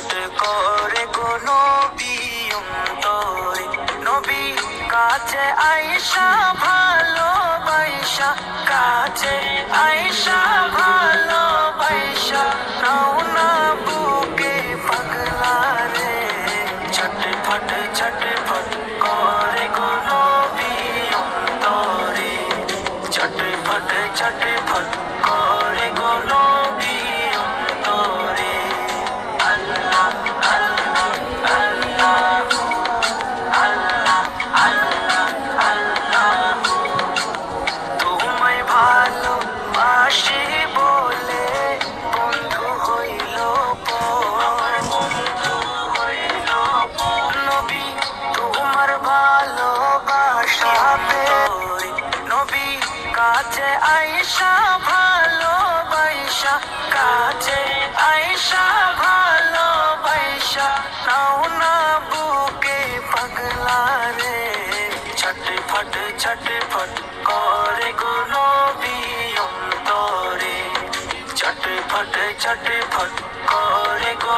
ছটফট করে গো নবী অন্তরে নবী কাছে আইসা ভালোবাসা কাছে আইসা ভালোবাসা নাও না বুকে পাগলা রে। ছটফট ছটফট করে গো নবী অন্তরে ছটফট ছটফট করে ভালোবাসা নবী কাছে আইসা ভালোবাসা কাছে আইসা ভালোবাসা নাও না বুকে পাগলা রে। ছটফট ছটফট করে গো নবী অন্তরে। ছটফট ছটফট করে গো